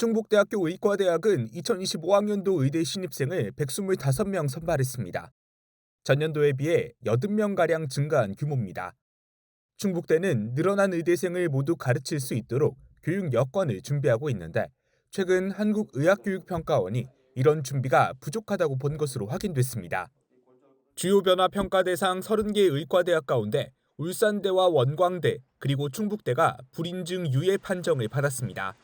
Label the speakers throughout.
Speaker 1: 충북대학교 의과대학은 2025학년도 의대 신입생을 125명 선발했습니다. 전년도에 비해 80명가량 증가한 규모입니다. 충북대는 늘어난 의대생을 모두 가르칠 수 있도록 교육 여건을 준비하고 있는데 최근 한국의학교육평가원이 이런 준비가 부족하다고 본 것으로 확인됐습니다. 주요 변화 평가 대상 30개 의과대학 가운데 울산대와 원광대 그리고 충북대가 불인증 유예 판정을 받았습니다.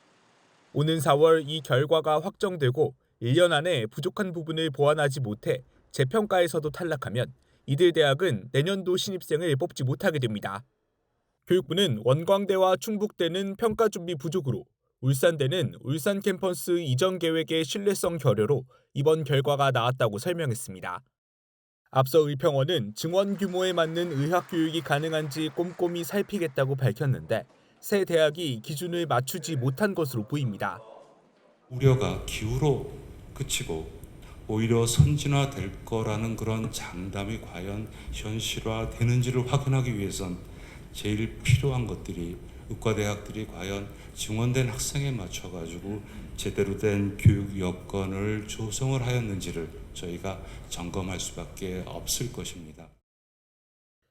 Speaker 1: 오는 4월 이 결과가 확정되고 1년 안에 부족한 부분을 보완하지 못해 재평가에서도 탈락하면 이들 대학은 내년도 신입생을 뽑지 못하게 됩니다. 교육부는 원광대와 충북대는 평가 준비 부족으로 울산대는 울산 캠퍼스 이전 계획의 신뢰성 결여로 이번 결과가 나왔다고 설명했습니다. 앞서 의평원은 증원 규모에 맞는 의학 교육이 가능한지 꼼꼼히 살피겠다고 밝혔는데 새 대학이 기준을 맞추지 못한 것으로 보입니다.
Speaker 2: 우려가 기후로 그치고 오히려 선진화될 거라는 그런 장담이 과연 현실화되는지를 확인하기 위해선 제일 필요한 것들이 의과대학들이 과연 증원된 학생에 맞춰 가지고 제대로 된 교육 여건을 조성을 하였는지를 저희가 점검할 수밖에 없을 것입니다.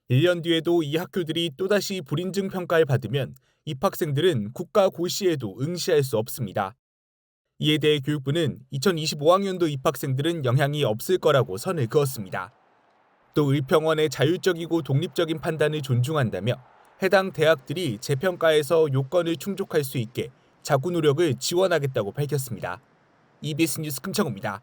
Speaker 1: 1년 뒤에도 이 학교들이 또다시 불인증 평가를 받으면 입학생들은 국가 고시에도 응시할 수 없습니다. 이에 대해 교육부는 2025학년도 입학생들은 영향이 없을 거라고 선을 그었습니다. 또 의평원의 자율적이고 독립적인 판단을 존중한다며 해당 대학들이 재평가에서 요건을 충족할 수 있게 자구 노력을 지원하겠다고 밝혔습니다. EBS 뉴스 금창호입니다.